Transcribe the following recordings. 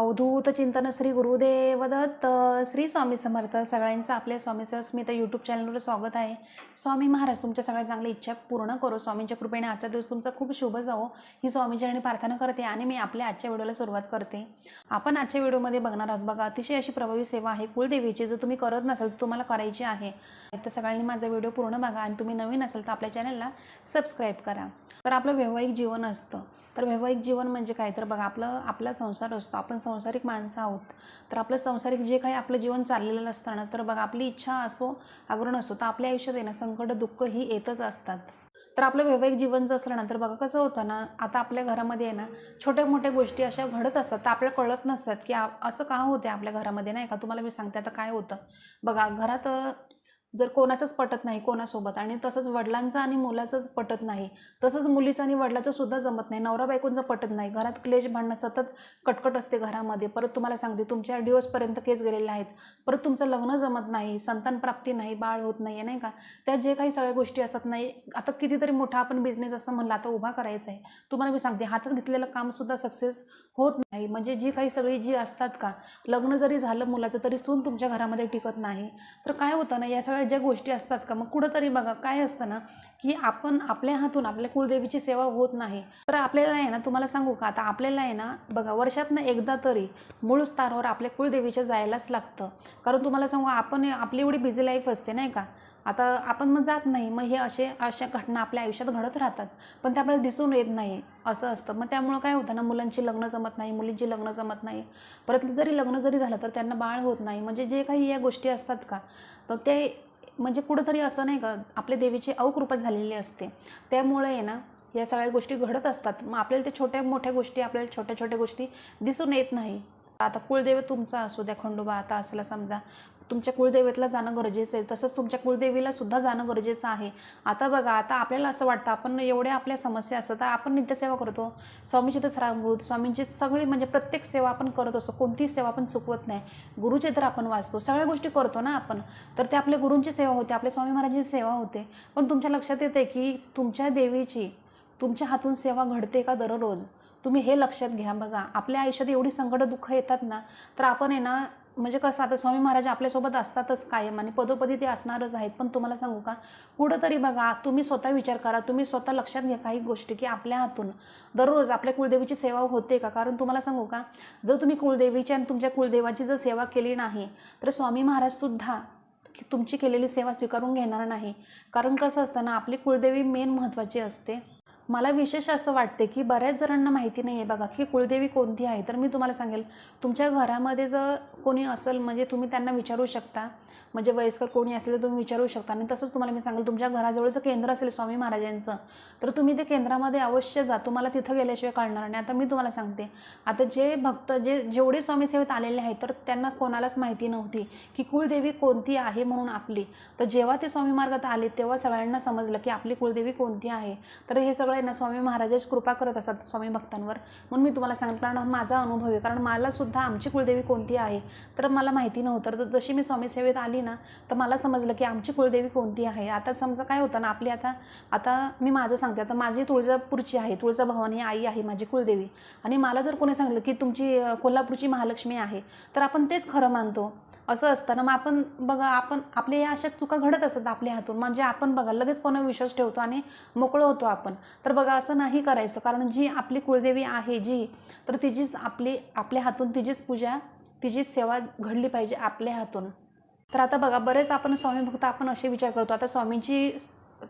अवधूत चिंतन श्री गुरुदेव दत्त श्री स्वामी समर्थ सगळ्यांचं आपल्या स्वामी स्मित यूट्यूब चॅनलवर स्वागत आहे. स्वामी महाराज तुमच्या सगळ्या चांगल्या इच्छा पूर्ण करो. स्वामींच्या कृपेने आजचा दिवस तुमचा खूप शुभ जावो. ही स्वामीचरणी प्रार्थना करते आणि मी आपल्या आजच्या व्हिडिओला सुरुवात करते. आपण आजच्या व्हिडिओमध्ये बघणार आहोत बघा अतिशय अशी प्रभावी सेवा आहे कुलदेवीची. जर तुम्ही करत नसाल तर तुम्हाला करायची आहे. तर सगळ्यांनी माझा व्हिडिओ पूर्ण बघा आणि तुम्ही नवीन असाल तर आपल्या चॅनलला सबस्क्राईब करा. तर आपलं वैवाहिक जीवन असतं. तर वैवाहिक जीवन म्हणजे काय? तर बघा आपलं आपला संसार असतो. आपण संसारिक माणसं आहोत. तर आपलं संसारिक जे काही आपलं जीवन चाललेलं असतं ना तर बघा आपली इच्छा असो आग्रह असो तर आपल्या आयुष्यात आहे ना संकट दुःख ही येतच असतात. तर आपलं वैवाहिक जीवन जर असलं ना तर बघा कसं होतं ना आता आपल्या घरामध्ये आहे ना छोट्या मोठ्या गोष्टी अशा घडत असतात. तर आपल्याला कळत नसतात की असं का होते आपल्या घरामध्ये? नाही का? तुम्हाला मी सांगते आता काय होतं? बघा घरात जर कोणाचंच पटत नाही कोणासोबत आणि तसंच वडिलांचं आणि मुलाचंच पटत नाही तसंच मुलीचं आणि वडिलाचं सुद्धा जमत नाही नवरा बायकोंचं पटत नाही घरात क्लेश भांडणं सतत कटकट असते घरामध्ये. परत तुम्हाला सांगते तुमच्या डिवोर्सपर्यंत केस गेलेले आहेत. परत तुमचं लग्न जमत नाही संतान प्राप्ती नाही बाळ होत नाही नाही का? त्या जे काही सगळ्या गोष्टी असतात नाही आता कितीतरी मोठा आपण बिझनेस असं म्हणलं आता उभा करायचा आहे तुम्हाला मी सांगते हातात घेतलेलं कामसुद्धा सक्सेस होत नाही. म्हणजे जी काही सगळी जी असतात का लग्न जरी झालं मुलाचं तरी सून तुमच्या घरामध्ये टिकत नाही. तर काय होतं ना या सगळ्या ज्या गोष्टी असतात का मग कुठंतरी बघा काय असतं ना की आपण आपल्या हातून आपल्या कुळदेवीची सेवा होत नाही. तर आपल्याला आहे ना तुम्हाला सांगू का आता आपल्याला आहे ना बघा वर्षातनं एकदा तरी मूळ स्थानावर आपल्या कुळदेवीच्या जायलाच लागतं. कारण तुम्हाला सांगू आपण आपली एवढी बिझी लाईफ असते नाही का? आता आपण मग जात नाही मग हे असे अशा घटना आपल्या आयुष्यात घडत राहतात. पण ते आपल्याला दिसून येत नाही असं असतं. मग त्यामुळं काय होतं ना मुलांची लग्न जमत नाही मुलींची लग्न जमत नाही. परत जरी लग्न जरी झालं तर त्यांना बाळ होत नाही. म्हणजे जे काही या गोष्टी असतात का तर ते म्हणजे कुठंतरी असं नाही का आपल्या देवीची अवकृपा झालेली असते. त्यामुळे आहे ना या सगळ्या गोष्टी घडत असतात. मग आपल्याला ते छोट्या मोठ्या गोष्टी आपल्याला छोट्या छोट्या गोष्टी दिसून येत नाही. आता कुळदेव तुमचा असू द्या खंडोबा आता असला समजा तुमच्या कुळदेवीतला जाणं गरजेचं आहे. तसंच तुमच्या कुळदेवीला सुद्धा जाणं गरजेचं आहे. आता बघा आता आपल्याला असं वाटतं आपण एवढ्या आपल्या समस्या असतात तर आपण नित्यसेवा करतो. स्वामीची तर रामृत स्वामींची सगळी म्हणजे प्रत्येक सेवा आपण करत असतो. कोणतीही सेवा आपण चुकवत नाही. गुरुचे तर आपण वाचतो. सगळ्या गोष्टी करतो ना आपण. तर ते आपल्या गुरूंची सेवा होते आपल्या स्वामी महाराजांची सेवा होते. पण तुमच्या लक्षात येते की तुमच्या देवीची तुमच्या हातून सेवा घडते का दररोज? तुम्ही हे लक्षात घ्या बघा. आपल्या आयुष्यात एवढी संकट दुःख येतात ना तर आपण आहे ना म्हणजे कसं आता स्वामी महाराज आपल्यासोबत असतातच कायम आणि पदोपदी ते असणारच आहेत. पण तुम्हाला सांगू का? कुठंतरी बघा तुम्ही स्वतः विचार करा तुम्ही स्वतः लक्षात घ्या काही गोष्टी की आपल्या हातून दररोज आपल्या कुलदेवीची सेवा होते का? कारण तुम्हाला सांगू का जर तुम्ही कुलदेवीची आणि तुमच्या कुलदेवाची जर सेवा केली नाही तर स्वामी महाराजसुद्धा तुमची केलेली सेवा स्वीकारून घेणार नाही. कारण कसं असतं ना आपली कुलदेवी मेन महत्त्वाची असते. मला विशेष असं वाटते की बऱ्याच जणांना माहिती नाही आहे बघा की कुळदेवी कोणती आहे? तर मी तुम्हाला सांगेल तुमच्या घरामध्ये जर कोणी असेल म्हणजे तुम्ही त्यांना विचारू शकता. म्हणजे वयस्कर कोणी असेल तर तुम्ही विचारू शकता. आणि तसंच तुम्हाला मी सांगेल तुमच्या घराजवळचं केंद्र असेल स्वामी महाराजांचं तर तुम्ही ते केंद्रामध्ये अवश्य जा. तुम्हाला तिथं गेल्याशिवाय कळणार नाही. आता मी तुम्हाला सांगते आता जे भक्त जे जेवढे स्वामी सेवेत आलेले आहेत तर त्यांना कोणालाच माहिती नव्हती की कुळदेवी कोणती आहे म्हणून आपली. तर जेव्हा ते स्वामी मार्गात आले तेव्हा सगळ्यांना समजलं की आपली कुळदेवी कोणती आहे. तर हे सगळं आहे ना स्वामी महाराजच कृपा करत असतात स्वामी भक्तांवर. म्हणून मी तुम्हाला सांगितलं कारण माझा अनुभव आहे. कारण मला सुद्धा आमची कुळदेवी कोणती आहे तर मला माहिती नव्हतं. तर जशी मी स्वामी सेवेत आली ना तर मला समजलं की आमची कुळदेवी कोणती आहे? आता समजा काय होतं ना आपली आता आता मी माझं सांगते. आता माझी तुळजापूरची आहे तुळजाभवानी आई आहे माझी कुळदेवी आणि मला जर कोणी सांगितलं की तुमची कोल्हापूरची महालक्ष्मी आहे तर आपण तेच खरं मानतो. असं असतं ना मग आपण बघा आपण आपल्या या अशा चुका घडत असतात आपल्या हातून. म्हणजे आपण बघा लगेच कोणा विश्वास ठेवतो आणि मोकळं होतो आपण. तर बघा असं नाही करायचं. कारण जी आपली कुळदेवी आहे जी तर तिचीच आपली आपल्या हातून तिचीच पूजा तिचीच सेवा घडली पाहिजे आपल्या हातून. तर आता बघा बरेच आपण स्वामी भक्त आपण असे विचार करतो आता स्वामींची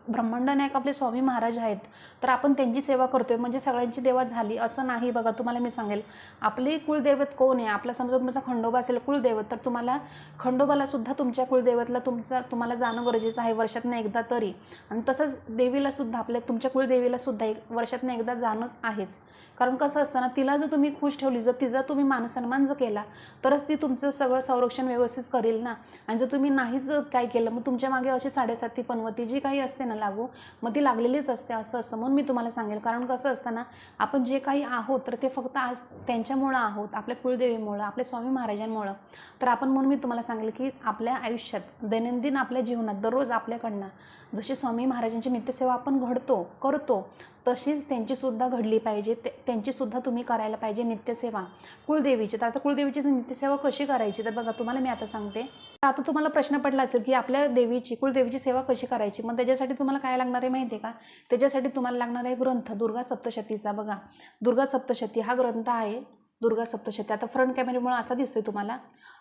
ब्रह्मांड नायक आपले स्वामी महाराज आहेत तर आपण त्यांची सेवा करतोय म्हणजे सगळ्यांची देवा झाली असं नाही बघा तुम्हाला मी सांगेल. आपली कुलदैवत कोण आहे? आपला समजा तुमचा खंडोबा असेल कुलदैवत तर तुम्हाला खंडोबाला सुद्धा तुमच्या कुलदैवतला तुमचा तुम्हाला जाणं गरजेचं आहे वर्षातनं एकदा तरी. आणि तसंच देवीला सुद्धा आपल्या तुमच्या कुलदेवीला सुद्धा एक वर्षातनं एकदा जाणंच आहेच. कारण कसं असतं ना तिला जर तुम्ही खुश ठेवली जर तिचा तुम्ही मानसन्मान जर केला तरच ती तुमचं सगळं संरक्षण व्यवस्थित करेल ना. आणि जर तुम्ही नाहीच काय केलं मग तुमच्या मागे अशी साडेसाती पनवती जी काही असते ना लागू मग ती लागलेलीच असते असं असतं. म्हणून मी तुम्हाला सांगेल कारण कसं असतं ना आपण जे काही आहोत तर ते फक्त आज त्यांच्यामुळं आहोत आपल्या कुळदेवीमुळं आपल्या स्वामी महाराजांमुळं. तर आपण म्हणून मी तुम्हाला सांगेल की आपल्या आयुष्यात दैनंदिन आपल्या जीवनात दररोज आपल्याकडनं जशी स्वामी महाराजांची नित्यसेवा आपण घडतो करतो तशीच त्यांचीसुद्धा घडली पाहिजे. ते त्यांचीसुद्धा तुम्ही करायला पाहिजे नित्यसेवा. कुळदेवीची तर आता कुळदेवीची नित्यसेवा कशी करायची? तर बघा तुम्हाला मी आता सांगते. तर आता तुम्हाला प्रश्न पडला असेल की आपल्या देवीची कुळदेवीची सेवा कशी करायची? मग त्याच्यासाठी तुम्हाला काय लागणार आहे माहिती आहे का? त्याच्यासाठी तुम्हाला लागणार आहे ग्रंथ दुर्गा सप्तशतीचा. बघा दुर्गा सप्तशती हा ग्रंथ आहे. दुर्गा सप्तशती. आता फ्रंट कॅमेऱ्यामुळे असा दिसतोय तुम्हाला.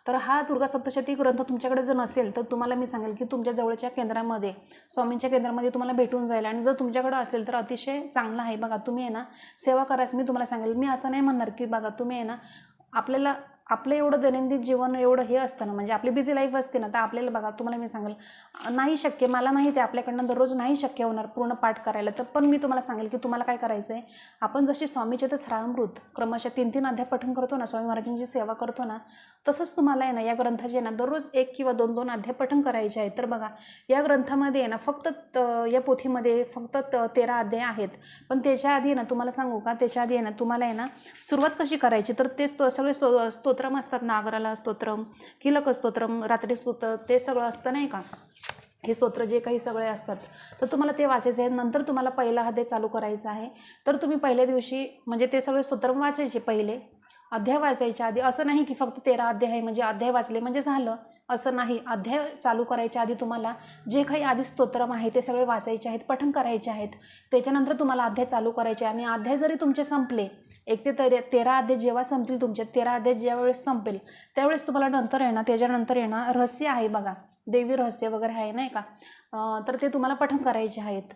तर हा दुर्गा सप्तशती ग्रंथ तुमच्याकडे जर नसेल तर तुम्हाला मी सांगेल की तुमच्या जवळच्या केंद्रामध्ये स्वामींच्या केंद्रामध्ये तुम्हाला भेटून जाईल. आणि जर तुमच्याकडे असेल तर अतिशय चांगलं आहे. बघा तुम्ही आहे ना सेवा करायचं मी तुम्हाला सांगेल. मी असं नाही म्हणणार की बघा तुम्ही आहे ना आपल्याला आपलं एवढं दैनंदिन जीवन एवढं हे असतं ना म्हणजे आपली बिझी लाईफ असते ना तर आपल्याला बघा तुम्हाला मी सांगेल नाही शक्य मला माहिती आहे आपल्याकडनं दररोज नाही शक्य होणार पूर्ण पाठ करायला तर पण मी तुम्हाला सांगेल की तुम्हाला काय करायचं आहे आपण जशी स्वामीचे तर श्रामृत क्रमशः तीन तीन अध्याय पठण करतो ना स्वामी महाराजांची सेवा करतो ना तसंच तुम्हाला आहे ना या ग्रंथाचे ना दररोज एक किंवा दोन दोन अध्याय पठण करायचे आहेत. तर बघा या ग्रंथामध्ये आहे ना फक्त त- या पोथीमध्ये फक्त त- तेरा अध्याय आहेत. पण त्याच्या आधी ना तुम्हाला सांगू का त्याच्या आधी आहे ना तुम्हाला आहे ना सुरुवात कशी करायची तर ते स्तो सगळे स्तो स्तोत्रम असतात नागराला स्तोत्रम किलक स्तोत्रम रात्री स्तोत्र ते सगळं असतं नाही का? हे स्तोत्र जे काही सगळे असतात. तर तुम्हाला ते वाचायचे आहे. नंतर तुम्हाला पहिला अध्याय चालू करायचा आहे. तर तुम्ही पहिल्या दिवशी म्हणजे ते सगळे स्तोत्र वाचायचे पहिले. अध्याय वाचायच्या आधी. असं नाही की फक्त तेरा अध्याय आहे म्हणजे अध्याय वाचले म्हणजे झालं. असं नाही. अध्याय चालू करायच्या आधी तुम्हाला जे काही आधी स्तोत्रम आहे ते सगळे वाचायचे आहेत पठण करायचे आहेत. त्याच्यानंतर तुम्हाला अध्याय चालू करायचे आणि अध्याय जरी तुमचे संपले एक ते तेरा तेरा अध्याय जेव्हा संपतील तुमचे तेरा अध्याय ज्यावेळेस संपेल त्यावेळेस तुम्हाला नंतर येणार त्याच्यानंतर येणार रहस्य आहे बघा. देवी रहस्य वगैरे आहे नाही का? तर ते तुम्हाला पठण करायचे आहेत.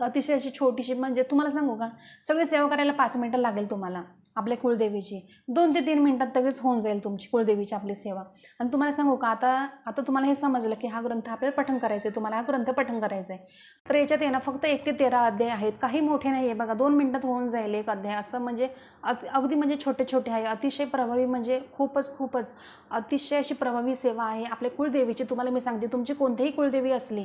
अतिशय अशी छोटीशी म्हणजे तुम्हाला सांगू का? सगळी सेवा करायला पाच मिनटं लागेल तुम्हाला. आपल्या कुळदेवीची. दोन ते तीन मिनटात लगेच होऊन जाईल तुमची कुळदेवीची आपली सेवा. आणि तुम्हाला सांगू का आता आता तुम्हाला हे समजलं की हा ग्रंथ आपल्याला पठण करायचं आहे तुम्हाला हा ग्रंथ पठण करायचा आहे तर याच्यात येणं ना फक्त एक ते तेरा अध्याय आहेत. काही मोठे नाही आहे बघा दोन मिनटात होऊन जाईल एक अध्याय. असं म्हणजे अति अगदी म्हणजे छोटे छोटे आहे. अतिशय प्रभावी म्हणजे खूपच खूपच अतिशय अशी प्रभावी सेवा आहे. आपल्या कुळदेवीची तुम्हाला मी सांगते तुमची कोणतीही कुळदेवी असली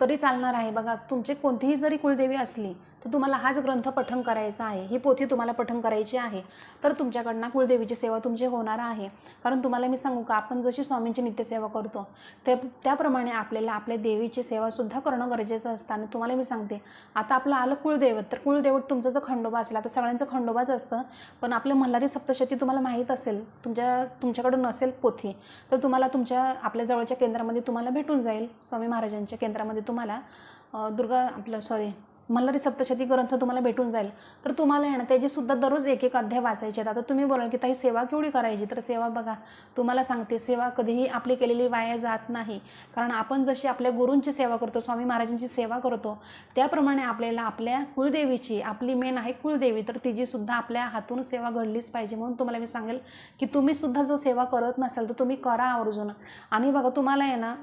तरी चालणार आहे. बघा तुमची कोणतीही जरी कुळदेवी असली तर तुम्हाला हाच ग्रंथ पठण करायचा आहे. ही पोथी तुम्हाला पठण करायची आहे. तर तुमच्याकडनं कुळदेवीची सेवा तुमची होणार आहे. कारण तुम्हाला मी सांगू का आपण जशी स्वामींची नित्यसेवा करतो ते त्याप्रमाणे आपल्याला आपल्या देवीची सेवासुद्धा करणं गरजेचं असतं. आणि तुम्हाला मी सांगते आता आपलं आलं कुळदैवत तर कुळदैवत तुमचं जर खंडोबा असेल आता सगळ्यांचं खंडोबाच असतं. पण आपलं मल्हारी सप्तशती तुम्हाला माहीत असेल तुमच्या तुमच्याकडं नसेल पोथी तर तुम्हाला तुमच्या आपल्या जवळच्या केंद्रामध्ये तुम्हाला भेटून जाईल. स्वामी महाराजांच्या केंद्रामध्ये तुम्हाला दुर्गा आपलं सॉरी मल्हारी सप्तशती ग्रंथ तुम्हाला भेटून जाईल. तर तुम्हाला आहे ना त्याचे सुद्धा दररोज एक एक अध्याय वाचायचे आहेत. आता तुम्ही बोलाल की ताई सेवा केवढी करायची? तर सेवा बघा. तुम्हाला सांगते सेवा कधीही आपली केलेली वाया जात नाही. कारण आपण जशी आपल्या गुरूंची सेवा करतो स्वामी महाराजांची सेवा करतो त्याप्रमाणे आपल्याला आपल्या कुळदेवीची आपली मेन आहे कुळदेवी तर तिचीसुद्धा आपल्या हातून सेवा घडलीच पाहिजे. म्हणून तुम्हाला मी सांगेल की तुम्हीसुद्धा जर सेवा करत नसाल तर तुम्ही करा आवर्जून. आणि बघा तुम्हाला आहे ना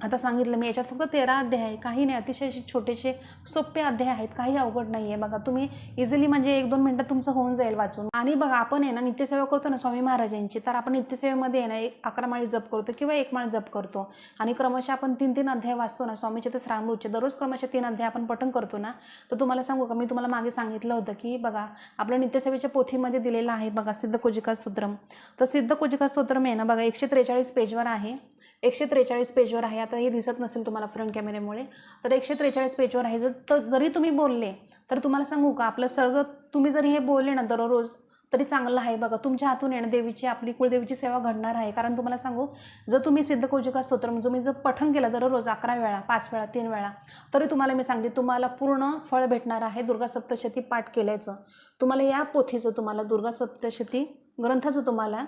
आता सांगितलं मी याच्यात फक्त तेरा अध्याय आहे. काही नाही अतिशय छोटेसे सोपे अध्याय आहेत. काही अवघड नाही आहे बघा तुम्ही इझिली म्हणजे एक दोन मिनटात तुमचं होऊन जाईल वाचून. आणि बघा आपण आहे ना नित्यसेवा करतो ना स्वामी महाराजांची तर आपण नित्यसेवेमध्ये आहे ना एक अकरा माळी जप करतो किंवा एक माळ जप करतो. आणि क्रमशः आपण तीन तीन अध्याय वाचतो ना स्वामीचे तर श्रामरूचे दररोज क्रमशः तीन अध्याय आपण पठण करतो ना तर तुम्हाला सांगू का मी तुम्हाला मागे सांगितलं होतं की बघा आपल्या नित्यसेवेच्या पोथीमध्ये दिलेलं आहे बघा सिद्ध कोजिका स्तोत्रम. तर सिद्ध कोजिका स्तोत्रम आहे ना बघा एकशे त्रेचाळीस पेजवर आहे. एकशे त्रेचाळीस पेजवर आहे. आता हे दिसत नसेल तुम्हाला फ्रंट कॅमेऱ्यामुळे तर एकशे त्रेचाळीस पेजवर आहे. जर तर जरी तुम्ही बोलले तर तुम्हाला सांगू का? आपलं सर्व तुम्ही जरी हे बोलले ना दररोज तरी चांगलं आहे बघा. तुमच्या हातून येणं देवीची आपली कुळदेवीची सेवा घडणार आहे. कारण तुम्हाला सांगू जर तुम्ही सिद्ध कोजिका स्तोत्र म्हणजे तुम्ही जर पठण केलं दररोज अकरा वेळा पाच वेळा तीन वेळा तरी तुम्हाला मी सांगते तुम्हाला पूर्ण फळ भेटणार आहे दुर्गा सप्तशती पाठ केल्याचं. तुम्हाला या पोथीचं तुम्हाला दुर्गा सप्तशती ग्रंथाचं तुम्हाला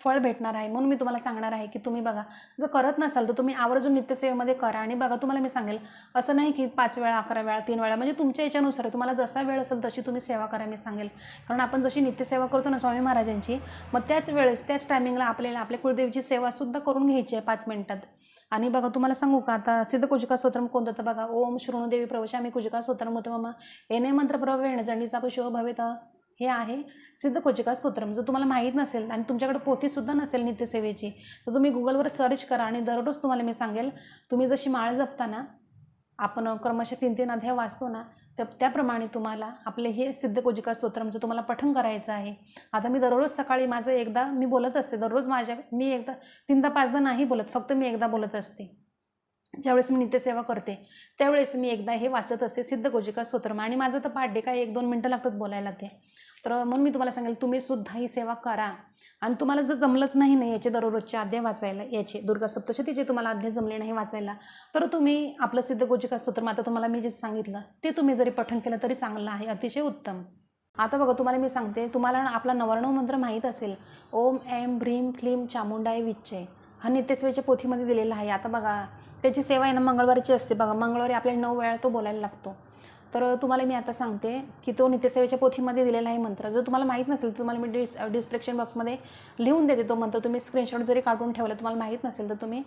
फळ भेटणार आहे. म्हणून मी तुम्हाला सांगणार आहे की तुम्ही बघा जर करत नसाल तर तुम्ही आवर्जून नित्यसेवेमध्ये करा आणि बघा तुम्हाला मी सांगेल असं नाही की पाच वेळा अकरा वेळा तीन वेळा म्हणजे तुमच्या याच्यानुसार तुम्हाला जसा वेळ असेल तशी तुम्ही सेवा करा मी सांगेल. कारण आपण जशी नित्यसेवा करतो ना स्वामी महाराजांची मग त्याच वेळेस त्याच टायमिंगला आपल्याला आपल्या कुळदेवीची सेवासुद्धा करून घ्यायची आहे पाच मिनिटात. आणि बघा तुम्हाला सांगू का आता सिद्ध कुजिका स्तोत्रम कोणतं तर बघा ओम शृणुदेवी प्रवशामी कुजिका स्तोत्रम होतं मग येणे मंत्र प्रवेण जंडीचा पुष्व भवेत हे आहे. सिद्ध कोचिका स्तोत्रम जर तुम्हाला माहीत नसेल आणि तुमच्याकडे पोथीसुद्धा नसेल नित्यसेवेची तर तुम्ही गुगलवर सर्च करा आणि दररोज तुम्हाला मी सांगेल तुम्ही जशी माळ जपता ना आपण क्रमशः तीन तीन अध्याय वाचतो ना तर त्याप्रमाणे तुम्हाला आपले हे सिद्ध कोजिका स्तोत्रमचं तुम्हाला पठण करायचं आहे. आता मी दररोज सकाळी माझं एकदा मी बोलत असते दररोज माझ्या मी एकदा तीनदा पाचदा नाही बोलत फक्त मी एकदा बोलत असते. ज्यावेळेस मी नित्यसेवा करते त्यावेळेस मी एकदा हे वाचत असते सिद्ध गोजिका स्तोत्रम आणि माझं तर पाड्डे काय एक दोन मिनटं लागतात बोलायला ते. तर म्हणून मी तुम्हाला सांगेल तुम्ही सुद्धा ही सेवा करा. आणि तुम्हाला जर जमलंच नाही ना याचे दररोजचे अध्याय वाचायला याचे दुर्गा सप्तशतीचे तुम्हाला अध्याय जमले नाही वाचायला तर तुम्ही आपलं सिद्ध गोजिका स्तोत्रम आता तुम्हाला मी जे सांगितलं ते तुम्ही जरी पठण केलं तरी चांगलं आहे अतिशय उत्तम. आता बघा तुम्हाला मी सांगते तुम्हाला आपला नवर्णव मंत्र माहीत असेल ओम एम भ्रीम क्लीम चामुंडाय विच्चे हा नित्यसेवेच्या पोथीमध्ये दिलेला आहे. आता बघा त्याची सेवा आहे ना मंगळवारीची असते बघा मंगळवारी आपल्याला नऊ वेळा तो बोलायला लागतो. तर तुम्हाला मी आता सांगते की तो नित्यसेवेच्या पोथीमध्ये दिलेला आहे मंत्र. जर तुम्हाला माहीत नसेल तर तुम्हाला मी डिस डिस्क्रिप्शन बॉक्समध्ये लिहून देते तो मंत्र. तुम्ही स्क्रीनशॉट जरी काढून ठेवला तुम्हाला माहीत नसेल तर तुम्ही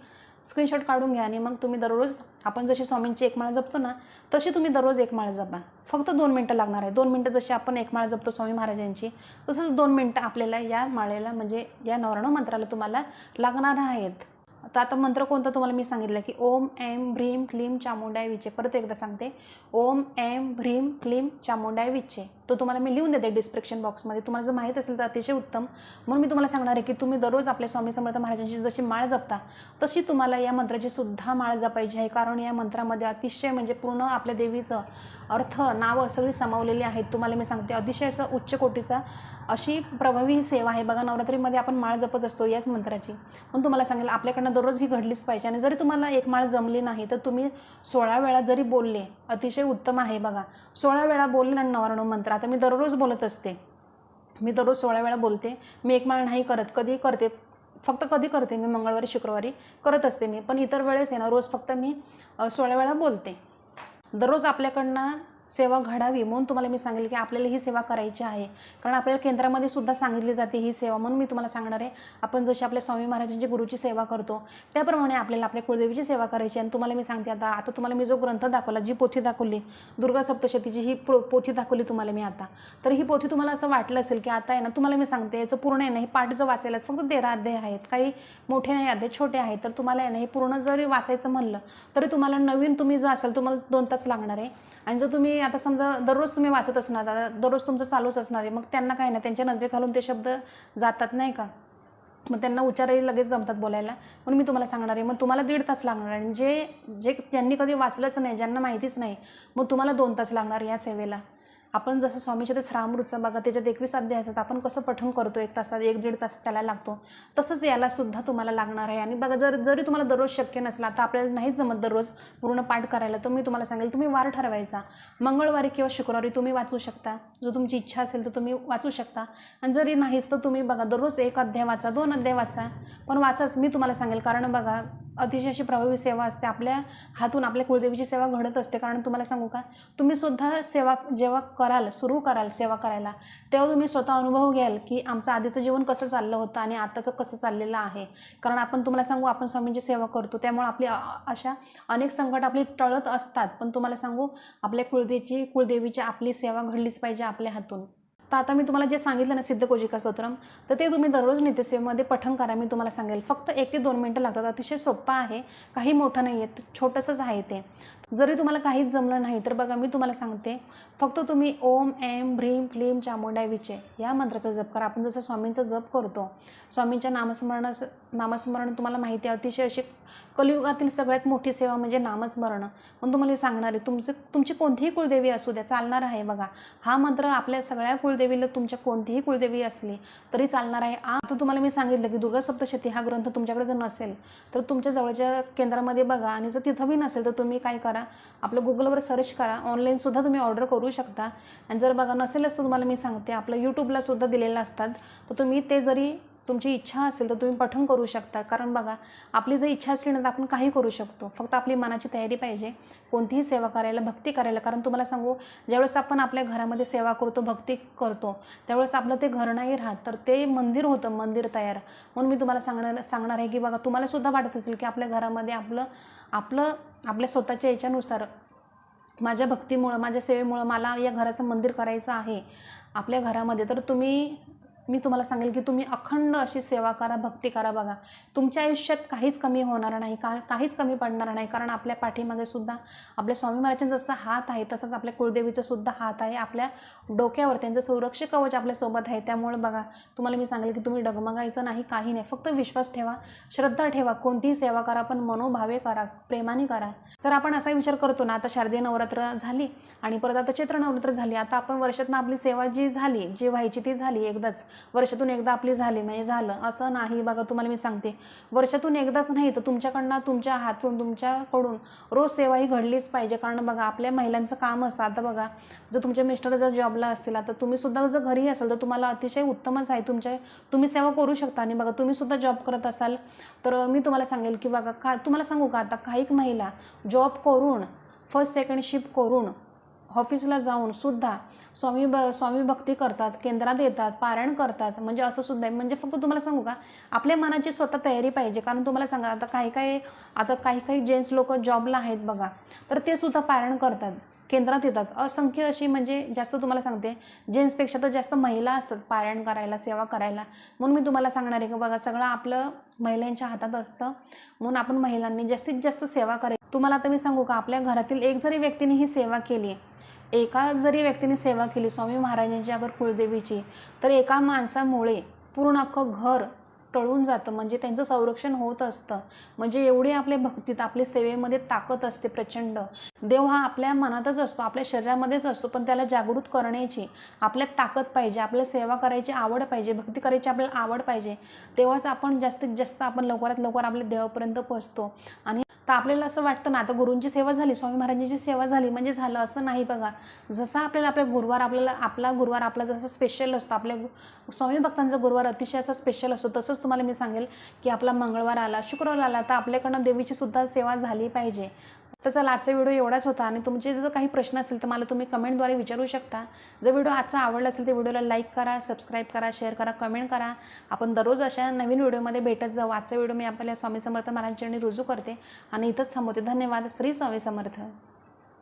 स्क्रीनशॉट काढून घ्या आणि मग तुम्ही दररोज आपण जशी स्वामींची एक माळ जपतो ना तशी तुम्ही दररोज एक माळ जपा. फक्त दोन मिनटं लागणार आहे. दोन मिनटं जशी आपण एक माळ जपतो स्वामी महाराजांची तसंच दोन मिनटं आपल्याला या माळेला म्हणजे या नवर्ण मंत्राला तुम्हाला लागणार आहेत. तर आता मंत्र कोणता तुम्हाला मी सांगितलं की ओम एम भ्रीम क्लीम चामुंडाय विचे. परत एकदा सांगते. ओम एम भ्रीम क्लीम चामुंडाय विचे. तो तुम्हाला मी लिहून देते डिस्क्रिप्शन बॉक्समध्ये तुम्हाला जर माहीत असेल तर अतिशय उत्तम. म्हणून मी तुम्हाला सांगणार आहे की तुम्ही दररोज आपल्या स्वामी समर्थ महाराजांची जशी माळ जपता तशी तुम्हाला या मंत्राची सुद्धा माळ जपायची आहे. कारण या मंत्रामध्ये अतिशय म्हणजे पूर्ण आपल्या देवीचं अर्थ नावं सगळी समावलेली आहेत. तुम्हाला मी सांगते अतिशय असं उच्च कोटीचा अशी प्रभावी ही सेवा आहे. बघा नवरात्रीमध्ये आपण माळ जपत असतो याच मंत्राची. पण तुम्हाला सांगेल आपल्याकडनं दररोज ही घडलीच पाहिजे. आणि जरी तुम्हाला एक माळ जमली नाही तर तुम्ही सोळा वेळा जरी बोलले अतिशय उत्तम आहे बघा. सोळा वेळा बोलले आणि नवरणव मंत्र. आता मी दररोज बोलत असते. मी दररोज सोळा वेळा बोलते. मी एक माळ नाही करत. कधी करते. फक्त कधी करते मी मंगळवारी शुक्रवारी करत असते मी. पण इतर वेळेस आहे ना रोज फक्त मी सोळा वेळा बोलते. दररोज आपल्याकडनं सेवा घडावी म्हणून तुम्हाला मी सांगेल की आपल्याला ही सेवा करायची आहे. कारण आपल्याला केंद्रामध्ये सुद्धा सांगितली जाते ही सेवा म्हणून मी तुम्हाला सांगणार आहे. आपण जशी आपल्या स्वामी महाराजांची गुरुची सेवा करतो त्याप्रमाणे आपल्याला आपल्या कुळदेवीची सेवा करायची आणि तुम्हाला मी सांगते आता आता तुम्हाला मी जो ग्रंथ दाखवला जी पोथी दाखवली दुर्गा सप्तशतीची ही पो पोथी दाखवली तुम्हाला मी आता. तर ही पोथी तुम्हाला असं वाटलं असेल की आता आहे ना तुम्हाला मी सांगते याचं पूर्ण आहे ना हे पाठ जर वाचायला फक्त तेरा अध्याय आहेत. काही मोठे नाही अध्याय छोटे आहेत. तर तुम्हाला आहे ना हे पूर्ण जरी वाचायचं म्हणलं तरी तुम्हाला नवीन तुम्ही जर असाल तुम्हाला दोन तास लागणार आहे. आणि जर तुम्ही आता समजा दररोज तुम्ही वाचत असणार आता दररोज तुमचं चालूच असणार आहे मग त्यांना काय ना त्यांच्या नजरे घालून ते शब्द जातात नाही का? मग त्यांना उच्चारही लगेच जमतात बोलायला. म्हणून मी तुम्हाला सांगणार आहे मग तुम्हाला दीड तास लागणार आणि जे जे ज्यांनी कधी वाचलंच नाही ज्यांना माहितीच नाही मग तुम्हाला दोन तास लागणार या सेवेला. आपण जसं स्वामीच्या ते श्रामृतचं बघा त्याच्यात एकवीस अध्याय असतात आपण कसं पठण करतो? एक तासात एक दीड तास त्याला लागतो. तसंच यालासुद्धा तुम्हाला लागणार आहे. आणि बघा जर जरी तुम्हाला दररोज शक्य नसला तर आपल्याला नाहीच जमत दररोज पूर्ण पाठ करायला तर मी तुम्हाला सांगेल तुम्ही वार ठरवायचा. मंगळवारी किंवा शुक्रवारी तुम्ही वाचू शकता. जो तुमची इच्छा असेल तर तुम्ही वाचू शकता. आणि जरी नाहीच तर तुम्ही बघा दररोज एक अध्याय वाचा दोन अध्याय वाचा. पण वाचाच मी तुम्हाला सांगेल. कारण बघा अतिशय अशी प्रभावी सेवा असते. आपल्या हातून आपल्या कुळदेवीची सेवा घडत असते. कारण तुम्हाला सांगू का? तुम्ही सुद्धा सेवा जेव्हा कराल सुरू कराल सेवा करायला तेव्हा तुम्ही स्वतः अनुभव घ्याल की आमचं आधीचं जीवन कसं चाललं होतं आणि आत्ताचं कसं चाललेलं आहे. कारण आपण तुम्हाला सांगू आपण स्वामींची सेवा करतो. त्यामुळे आपली अशा अनेक संकट आपली टळत असतात. पण तुम्हाला सांगू आपल्या कुळदेवीची कुळदेवीची आपली सेवा घडलीच पाहिजे आपल्या हातून. तर आता मी तुम्हाला जे सांगितलं ना सिद्ध कोजिका स्तोत्रम तर ते तुम्ही दररोज नित्यसेवेमध्ये पठण करा मी तुम्हाला सांगेल. फक्त एक ते दोन मिनटं लागतात. अतिशय सोप्पं आहे. काही मोठं नाही आहे छोटंसंच आहे ते. जरी तुम्हाला काहीच जमलं नाही तर बघा मी तुम्हाला सांगते. फक्त तुम्ही ओम एम भ्रीम क्लीम चामुंडाय विचे या मंत्राचा जप करा. आपण जसं स्वामींचा जप करतो स्वामींच्या नामस्मरणाचं नामस्मरण तुम्हाला माहिती आहे. अतिशय अशी कलियुगातील सगळ्यात मोठी सेवा म्हणजे नामस्मरण. पण तुम्हाला हे सांगणार आहे तुमचं तुमची कोणतीही कुळदेवी असू द्या चालणार आहे बघा. हा मंत्र आपल्या सगळ्या कुळदेवीला तुमच्या कोणतीही कुळदेवी असली तरी चालणार आहे. आता तुम्हाला मी सांगितलं की दुर्गा सप्तशती हा ग्रंथ तुमच्याकडे जर नसेल तर तुमच्या जवळच्या केंद्रामध्ये बघा. आणि जर तिथं बी नसेल तर तुम्ही काय करा? करा. आपलं गुगलवर सर्च करा. ऑनलाईनसुद्धा तुम्ही ऑर्डर करू शकता. आणि जर बघा नसेलच तर तुम्हाला मी सांगते आपलं यूट्यूबलासुद्धा दिलेलं असतात. तर तुम्ही ते जरी तुमची इच्छा असेल तर तुम्ही पठण करू शकता. कारण बघा आपली जर इच्छा असली ना तर आपण काही करू शकतो. फक्त आपली मनाची तयारी पाहिजे. कोणतीही सेवा करायला भक्ती करायला. कारण तुम्हाला सांगू ज्यावेळेस आपण आपल्या घरामध्ये सेवा करतो भक्ती करतो त्यावेळेस आपलं ते घर नाही राहत तर ते मंदिर होतं मंदिर तयार. म्हणून मी तुम्हाला सांगणार सांगणार आहे की बघा तुम्हालासुद्धा वाटत असेल की आपल्या घरामध्ये आपलं आपलं आपल्या स्वतःच्या याच्यानुसार माझ्या भक्तीमुळं माझ्या सेवेमुळं मला या घराचं मंदिर करायचं आहे आपल्या घरामध्ये. तर तुम्ही मी तुम्हाला सांगेल की तुम्ही अखंड अशी सेवा करा भक्ती करा बघा. तुमच्या आयुष्यात काहीच कमी होणार नाही का काहीच कमी पडणार नाही. कारण आपल्या पाठीमागे सुद्धा आपल्या स्वामी महाराजांचा जसा हात आहे तसंच आपल्या कुळदेवीचा सुद्धा हात आहे आपल्या डोक्यावर त्यांचं संरक्षक कवच आपल्यासोबत आहे. त्यामुळे बघा तुम्हाला मी सांगेल की तुम्ही डगमगायचं नाही काही नाही. फक्त विश्वास ठेवा श्रद्धा ठेवा कोणतीही सेवा करा पण मनोभावे करा प्रेमाने करा. तर आपण असा विचार करतो ना आता शारदीय नवरात्र झाली आणि परत आता चैत्र नवरात्र झाली. आता आपण वर्षातनं आपली सेवा जी झाली जी व्हायची ती झाली एकदाच. वर्षातून एकदा आपली झाली म्हणजे झालं. असं नाही बघा तुम्हाला मी सांगते. वर्षातून एकदाच नाही तर तुमच्याकडनं तुमच्या हातून तुमच्याकडून रोज सेवा ही घडलीच पाहिजे. कारण बघा आपल्या महिलांचं काम असतं. आता बघा जर तुमच्या मिस्टर जर जॉब जॉबला असतील. आता तुम्ही सुद्धा जर घरी असाल तर तुम्हाला अतिशय उत्तमच आहे तुमच्या तुम्ही सेवा करू शकता आणि बघा तुम्ही सुद्धा जॉब करत असाल तर मी तुम्हाला सांगेल की बघा का तुम्हाला सांगू का? आता काही महिला जॉब करून फर्स्ट सेकंड शिफ्ट करून ऑफिसला जाऊन सुद्धा स्वामी ब स्वामी भक्ती करतात केंद्रात येतात पारायण करतात. म्हणजे असं सुद्धा आहे. म्हणजे फक्त तुम्हाला सांगू का? आपल्या मनाची स्वतः तयारी पाहिजे. कारण तुम्हाला सांगा आता काही काही आता काही काही जेंट्स लोक जॉबला आहेत बघा तर ते सुद्धा पारायण करतात. केंद्रात येतात. असंख्य अशी म्हणजे जास्त तुम्हाला सांगते जेंट्सपेक्षा तर जास्त महिला असतात पारायण करायला सेवा करायला. म्हणून मी तुम्हाला सांगणार आहे की बघा सगळं आपलं महिलांच्या हातात असतं. म्हणून आपण महिलांनी जास्तीत जास्त सेवा करायची तुम्हाला आता मी सांगू का आपल्या घरातील एक जरी व्यक्तीने ही सेवा केली एका जरी व्यक्तीने सेवा केली स्वामी महाराजांची अगर कुलदेवीची तर एका माणसामुळे पूर्ण अख्खं घर टळून जातं. म्हणजे त्यांचं संरक्षण होत असतं. म्हणजे एवढी आपल्या भक्तीत आपल्या सेवेमध्ये ताकद असते प्रचंड. देव हा आपल्या मनातच असतो आपल्या शरीरामध्येच असतो पण त्याला जागृत करण्याची आपल्यात ताकद पाहिजे आपल्याला सेवा करायची आवड पाहिजे भक्ती करायची आपल्याला आवड पाहिजे तेव्हाच आपण जास्तीत जास्त आपण लवकरात लवकर आपल्या देवापर्यंत पोहोचतो. आणि तर आपल्याला असं वाटतं ना आता गुरूंची सेवा झाली स्वामी महाराजांची सेवा झाली म्हणजे झालं असं नाही बघा. जसं आपल्याला आपल्या गुरुवार आपल्याला आपला गुरुवार आपला जसं स्पेशल असतो आपल्या गु- स्वामी भक्तांचा गुरुवार अतिशय असा स्पेशल असतो. तसंच तुम्हाला मी सांगेल की आपला मंगळवार आला शुक्रवार आला तर आपल्याकडनं देवीची सुद्धा सेवा झाली पाहिजे. तर चला आजचा व्हिडिओ एवढाच होता. आणि तुमचे जर काही प्रश्न असेल तर मला तुम्ही कमेंटद्वारे विचारू शकता. जर व्हिडिओ आजचा आवडला असेल तर व्हिडिओला लाईक करा सबस्क्राईब करा शेअर करा कमेंट करा. आपण दररोज अशा नवीन व्हिडिओमध्ये भेटत जाऊ. आजचा व्हिडिओ मी आपल्या स्वामी समर्थ महाराजांच्या रुजू करते. आणि इथंच थांबवते. धन्यवाद. श्री स्वामी समर्थ.